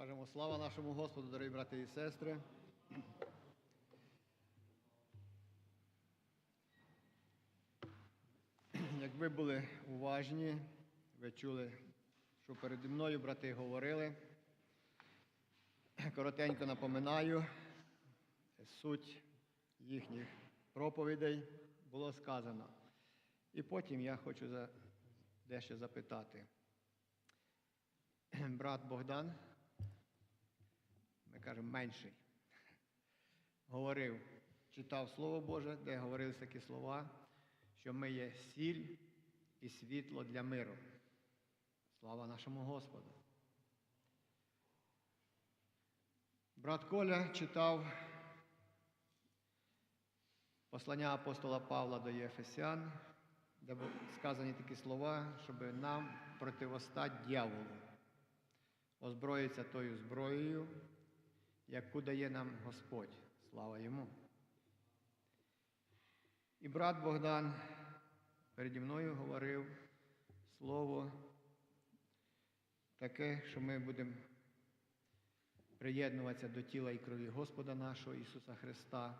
Скажемо слава нашому Господу, дорогі брати і сестри. Як ви були уважні, ви чули, що переді мною брати говорили. Коротенько напоминаю, суть їхніх проповідей було сказано. І потім я хочу дещо запитати. Брат Богдан, ми кажемо менший, говорив, читав Слово Боже, де говорились такі слова, що ми є сіль і світло для миру. Слава нашому Господу. Брат Коля читав послання апостола Павла до Єфесян, де бу- сказані такі слова, щоб нам противостати дьяволу, озброїться тою зброєю, яку дає нам Господь. Слава йому. І брат Богдан переді мною говорив слово таке, що ми будемо приєднуватися до тіла і крові Господа нашого Ісуса Христа,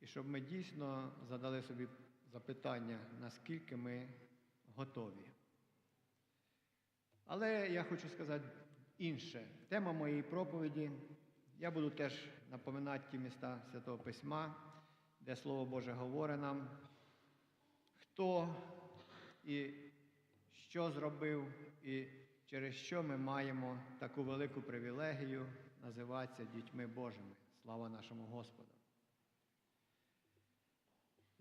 і щоб ми дійсно задали собі запитання, наскільки ми готові. Але я хочу сказати інше. Тема моєї проповіді. Я буду теж напоминати ті міста Святого Письма, де Слово Боже говорить нам, хто і що зробив, і через що ми маємо таку велику привілегію називатися дітьми Божими. Слава нашому Господу.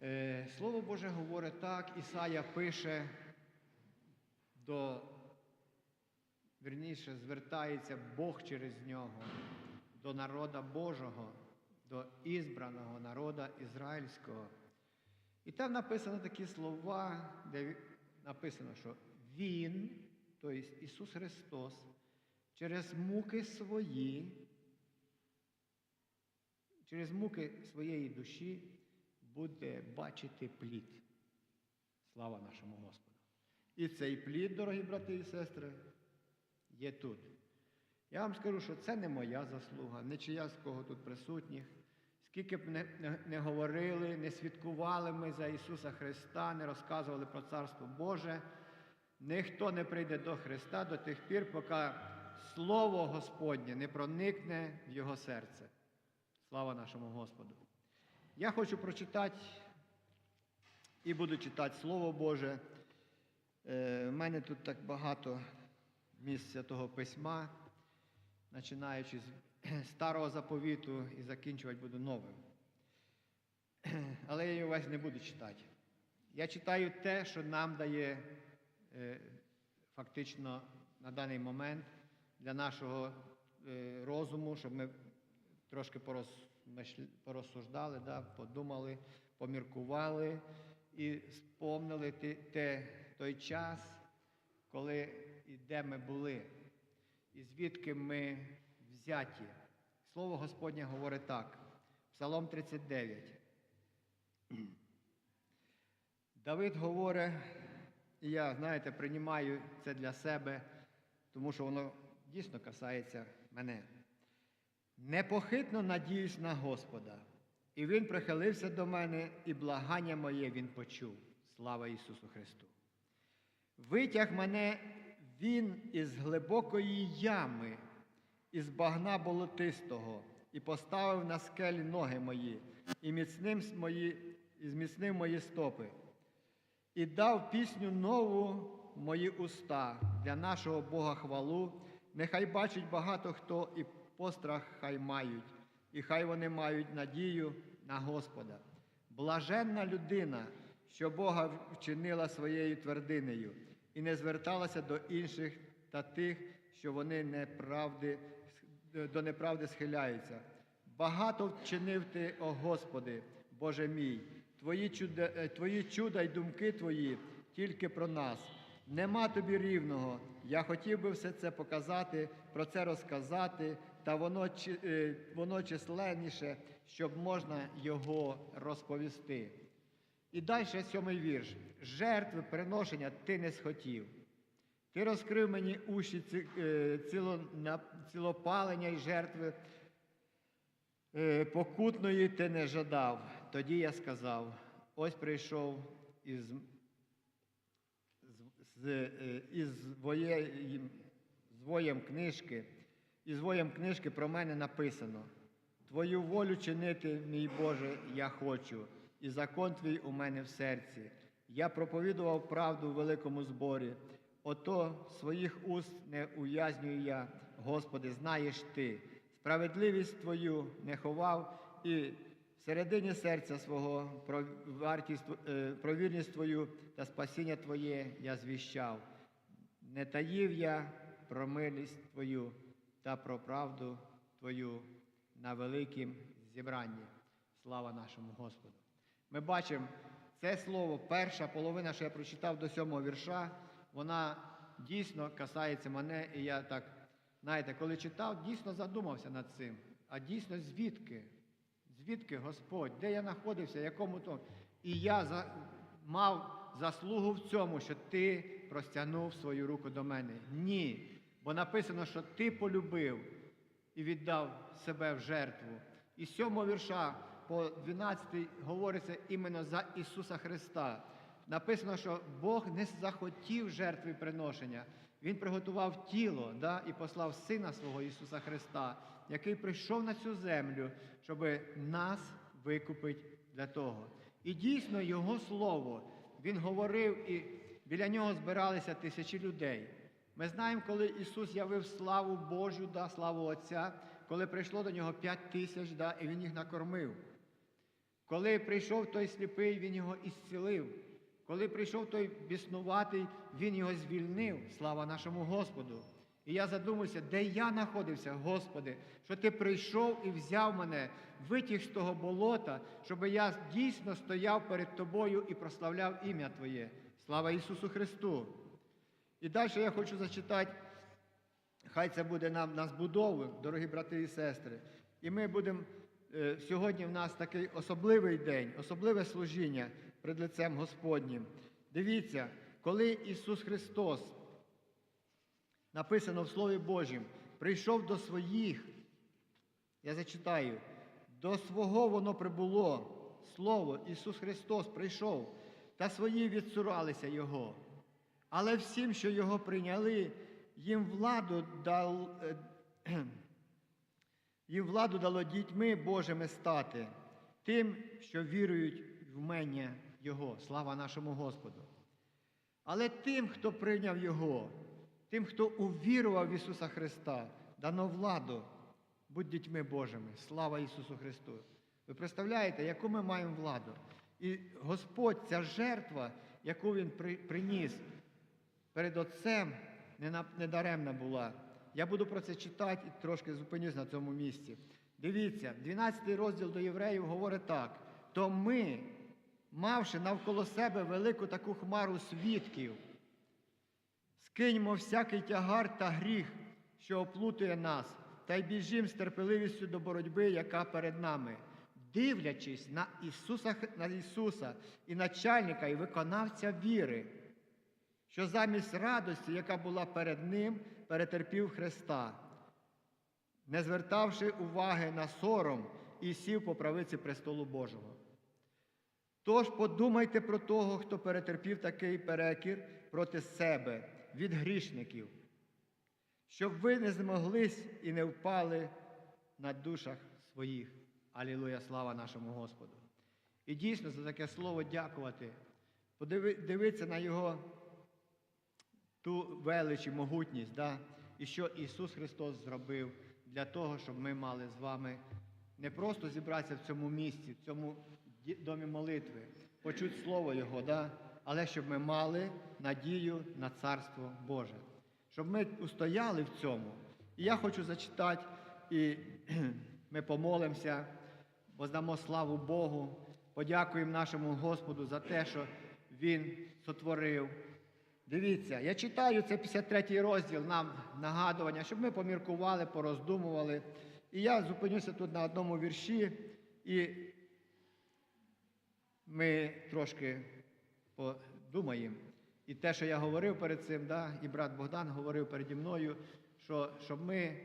Е, Слово Боже говорить так, Ісая пише до, вірніше, звертається Бог через нього до народа Божого, до ізбраного народа ізраїльського. І там написано такі слова, де написано, що Він, тобто Ісус Христос, через муки свої, через муки своєї душі буде бачити плід. Слава нашому Господу. І цей плід, дорогі брати і сестри, є тут. Я вам скажу, що це не моя заслуга, не чия з кого тут присутніх. Скільки б не, не, не говорили, не свідкували ми за Ісуса Христа, не розказували про Царство Боже, ніхто не прийде до Христа до тих пір, поки Слово Господнє не проникне в Його серце. Слава нашому Господу. Я хочу прочитати і буду читати Слово Боже. Е, У мене тут так багато місць Святого Письма, починаючи з старого заповіту і закінчувати буду новим. Але я його весь не буду читати. Я читаю те, що нам дає е, фактично на даний момент для нашого е, розуму, щоб ми трошки порозсуждали, да, подумали, поміркували і спомнили те, той час, коли і де ми були, і звідки ми взяті. Слово Господнє говорить так. Псалом 39. Давид говорить, і я, знаєте, приймаю це для себе, тому що воно дійсно касається мене. Непохитно надіюсь на Господа, і Він прихилився до мене, і благання моє Він почув. Слава Ісусу Христу! Витяг мене Він із глибокої ями, із багна болотистого, і поставив на скелі ноги мої, і міцним мої, і зміцнив мої стопи, і дав пісню нову мої уста для нашого Бога хвалу. Нехай бачить багато хто і пострах хай мають, і хай вони мають надію на Господа. Блаженна людина, що Бога вчинила своєю твердинею, і не зверталася до інших та тих, що вони неправди, до неправди схиляються. Багато вчинив ти, о Господи, Боже мій, твої чуда, е, твої чуда й думки твої тільки про нас. Нема тобі рівного. Я хотів би все це показати, про це розказати, та воно, е, воно численніше, щоб можна його розповісти. І далі сьомий вірш. Жертви приношення ти не схотів. Ти розкрив мені уші е, ціло, цілопалення й жертви е, покутної ти не жадав. Тоді я сказав: ось прийшов із, з, е, із воєм, з воєм книжки, із воєм книжки про мене написано. Твою волю чинити, мій Боже, я хочу, і закон твій у мене в серці. Я проповідував правду в великому зборі. Ото своїх уст не ув'язнюю я, Господи, знаєш ти. Справедливість Твою не ховав і всередині серця свого про, вартість, е, про вірність Твою та спасіння Твоє я звіщав. Не таїв я про милість Твою та про правду Твою на великім зібранні. Слава нашому Господу. Ми бачимо це слово, перша половина, що я прочитав до сьомого вірша, вона дійсно касається мене, і я так, знаєте, коли читав, дійсно задумався над цим. А дійсно звідки? Звідки Господь? Де я знаходився, якому то? І я за, мав заслугу в цьому, що ти простягнув свою руку до мене. Ні. Бо написано, що ти полюбив і віддав себе в жертву. І сьомого вірша по 12 говориться іменно за Ісуса Христа. Написано, що Бог не захотів жертви приношення. Він приготував тіло да, і послав Сина свого Ісуса Христа, який прийшов на цю землю, щоб нас викупити для того. І дійсно Його Слово Він говорив, і біля нього збиралися тисячі людей. Ми знаємо, коли Ісус явив славу Божу, да, славу Отця, коли прийшло до нього п'ять тисяч, да, і Він їх накормив. Коли прийшов той сліпий, Він його ісцілив. Коли прийшов той біснуватий, Він його звільнив. Слава нашому Господу. І я задумався, де я знаходився, Господи, що Ти прийшов і взяв мене, витяг з того болота, щоб я дійсно стояв перед Тобою і прославляв ім'я Твоє. Слава Ісусу Христу! І далі я хочу зачитати, хай це буде нам на збудову, дорогі брати і сестри. І ми будемо, сьогодні в нас такий особливий день, особливе служіння перед лицем Господнім. Дивіться, коли Ісус Христос, написано в Слові Божім, прийшов до своїх, я зачитаю, до свого воно прибуло, Слово, Ісус Христос прийшов, та свої відсуралися Його. Але всім, що його прийняли, їм владу дал, їм владу дало дітьми Божими стати, тим, що вірують в мення Його. Слава нашому Господу. Але тим, хто прийняв Його, тим, хто увірував в Ісуса Христа, дано владу, будь дітьми Божими. Слава Ісусу Христу. Ви представляєте, яку ми маємо владу? І Господь, ця жертва, яку Він приніс перед Отцем, не на- недаремна була. Я буду про це читати і трошки зупинюсь на цьому місці. Дивіться, 12 розділ до євреїв говорить так: то ми, мавши навколо себе велику таку хмару свідків, скиньмо всякий тягар та гріх, що оплутує нас, та й біжім з терпеливістю до боротьби, яка перед нами, дивлячись на Ісуса, на Ісуса і начальника, і виконавця віри, що замість радості, яка була перед Ним, перетерпів Христа, не звертавши уваги на сором і сів по правиці престолу Божого. Тож подумайте про того, хто перетерпів такий перекір проти себе від грішників, щоб ви не змоглись і не впали на душах своїх. Алілуя, слава нашому Господу. І дійсно за таке слово дякувати. Подиви- Дивитися на його ту велич і могутність, да? і що Ісус Христос зробив для того, щоб ми мали з вами не просто зібратися в цьому місці, в цьому домі молитви, почути Слово Його, да? але щоб ми мали надію на Царство Боже, щоб ми устояли в цьому. І я хочу зачитати, і ми помолимося, воздамо славу Богу, подякуємо нашому Господу за те, що Він сотворив. Дивіться, я читаю це 53 розділ нам нагадування, щоб ми поміркували, пороздумували. І я зупинюся тут на одному вірші, і ми трошки подумаємо. І те, що я говорив перед цим, да, і брат Богдан говорив переді мною, що щоб ми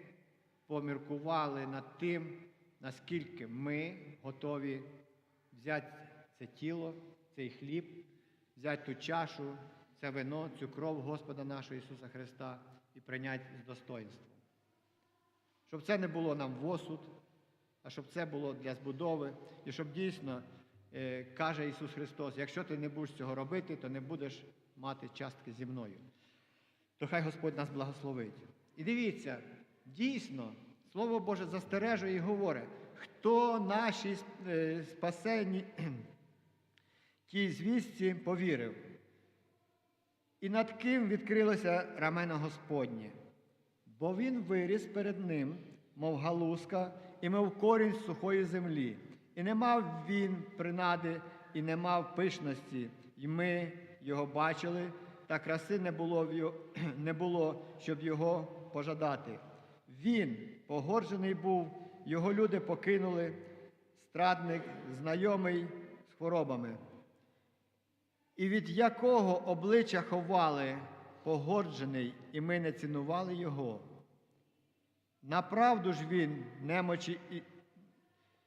поміркували над тим, наскільки ми готові взяти це тіло, цей хліб, взяти ту чашу, це вино, цю кров Господа нашого Ісуса Христа і прийняти з достоинством. Щоб це не було нам в осуд, а щоб це було для збудови, і щоб дійсно, е, каже Ісус Христос, якщо ти не будеш цього робити, то не будеш мати частки зі мною. То хай Господь нас благословить. І дивіться, дійсно, Слово Боже застережує і говорить, хто нашій е, спасенні тій звістці повірив. І над ким відкрилося рамено Господнє, бо він виріс перед ним, мов галузка, і мов корінь сухої землі. І не мав він принади, і не мав пишності, і ми його бачили, та краси не було, не було, щоб його пожадати. Він погорджений був, його люди покинули, страдник, знайомий з хворобами і від якого обличчя ховали погорджений, і ми не цінували його. Направду ж він немочі.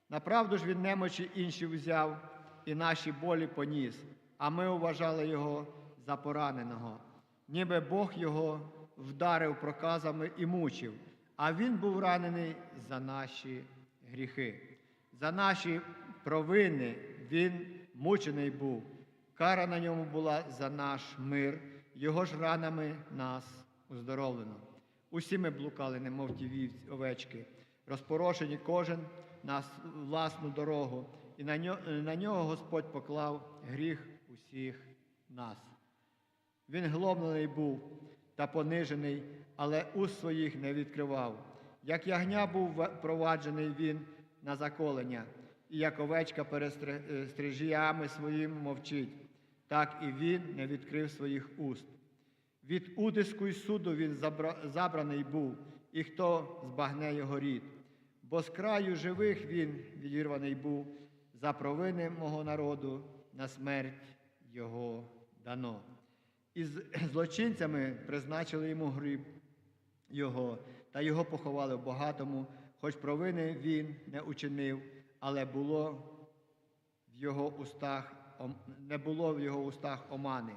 Направду ж він немочі інші взяв і наші болі поніс, а ми вважали його за пораненого, ніби Бог його вдарив проказами і мучив, а він був ранений за наші гріхи, за наші провини він мучений був. Кара на ньому була за наш мир, його ж ранами нас уздоровлено. Усі ми блукали, немов ті вівці, овечки, розпорошені кожен на власну дорогу, і на нього, на нього Господь поклав гріх усіх нас. Він гломлений був та понижений, але уст своїх не відкривав. Як ягня був проваджений він на заколення, і як овечка перед е, стрижіями своїм мовчить, так і він не відкрив своїх уст. Від утиску й суду він забраний був, і хто збагне його рід. Бо з краю живих він відірваний був за провини мого народу, на смерть його дано. І з злочинцями призначили йому гріб його, та його поховали в багатому, хоч провини він не учинив, але було в його устах, не було в його устах омани.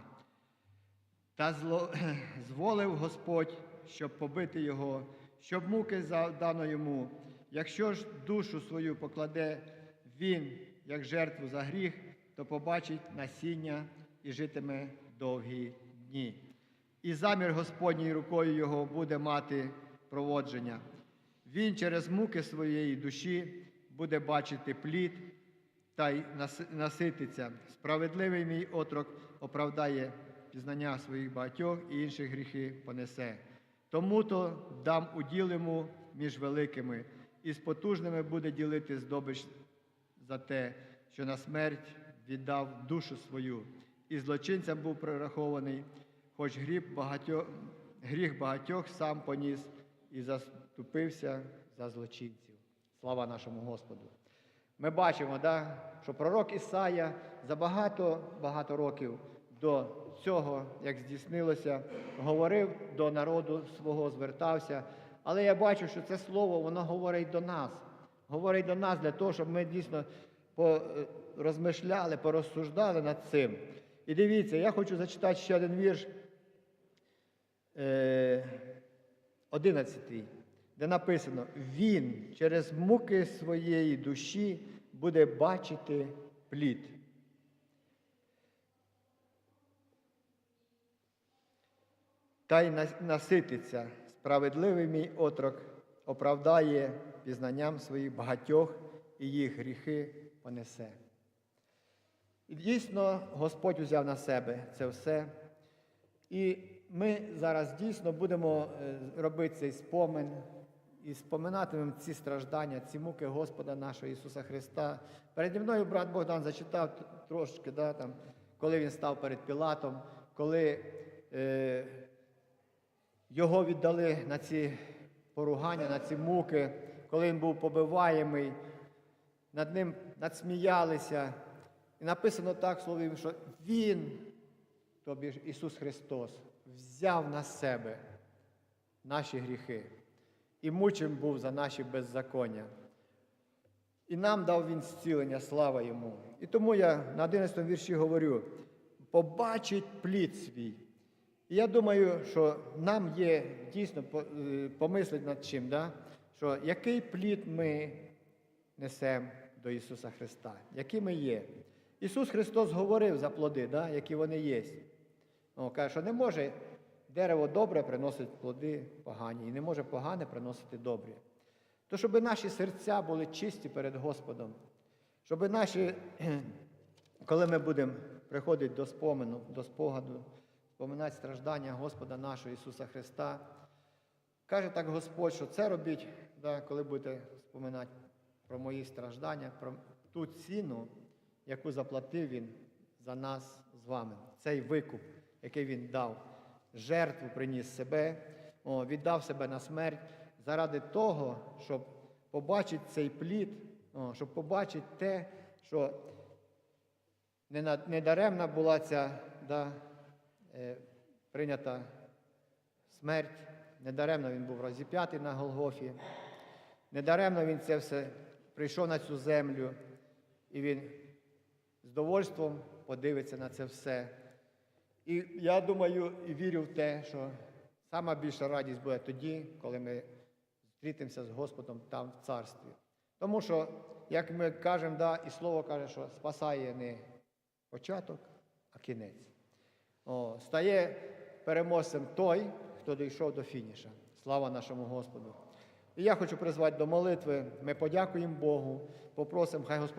Та зло, зволив Господь, щоб побити його, щоб муки завдано йому. Якщо ж душу свою покладе він, як жертву за гріх, то побачить насіння і житиме довгі дні. І замір Господній рукою його буде мати проводження. Він через муки своєї душі буде бачити плід та й насититься. Справедливий мій отрок оправдає пізнання своїх багатьох і інших гріхи понесе. Тому то дам уділ йому між великими, і з потужними буде ділити здобич за те, що на смерть віддав душу свою, і злочинцям був прирахований, хоч гріх багатьох, гріх багатьох сам поніс і заступився за злочинців. Слава нашому Господу! Ми бачимо, да, що пророк Ісая за багато-багато років до цього, як здійснилося, говорив до народу свого, звертався. Але я бачу, що це слово воно говорить до нас. Говорить до нас для того, щоб ми дійсно порозмишляли, порозсуждали над цим. І дивіться, я хочу зачитати ще один вірш. Е, 11, де написано: Він через муки своєї душі буде бачити плід. Та й насититься, справедливий мій отрок оправдає пізнанням своїх багатьох і їх гріхи понесе. Дійсно Господь взяв на себе це все. І ми зараз дійсно будемо е, робити цей спомин і споминатимемо ці страждання, ці муки Господа нашого Ісуса Христа. Переді мною брат Богдан зачитав трошки, да, там, коли він став перед Пілатом, коли е, його віддали на ці поругання, на ці муки, коли він був побиваємий, над ним надсміялися. І написано так в слові, що він тобі Ісус Христос, взяв на себе наші гріхи і мучим був за наші беззаконня. І нам дав Він зцілення, слава йому. І тому я на 11 вірші говорю: побачить плід свій. І я думаю, що нам є дійсно е, помислити над чим, да? що який плід ми несемо до Ісуса Христа, які ми є. Ісус Христос говорив за плоди, да? які вони є. О, каже, що не може дерево добре приносити плоди погані, і не може погане приносити добрі. То щоб наші серця були чисті перед Господом, щоб наші, коли ми будемо приходити до спомену, до спогаду, споминати страждання Господа нашого Ісуса Христа, каже так Господь, що це робіть, да, коли будете споминати про мої страждання, про ту ціну, яку заплатив Він за нас з вами. Цей викуп, який Він дав, жертву приніс себе, о, віддав себе на смерть заради того, щоб побачити цей плід, о, щоб побачити те, що не, на- не даремна була ця да, е, прийнята смерть, недаремно він був розіп'ятий на Голгофі, недаремно він це все прийшов на цю землю, і він з довольством подивиться на це все. І я думаю і вірю в те, що сама більша радість буде тоді, коли ми зустрітимося з Господом там в царстві. Тому що, як ми кажемо, да, і слово каже, що спасає не початок, а кінець. О, стає переможцем той, хто дійшов до фініша. Слава нашому Господу. І я хочу призвати до молитви. Ми подякуємо Богу, попросимо, хай Господь.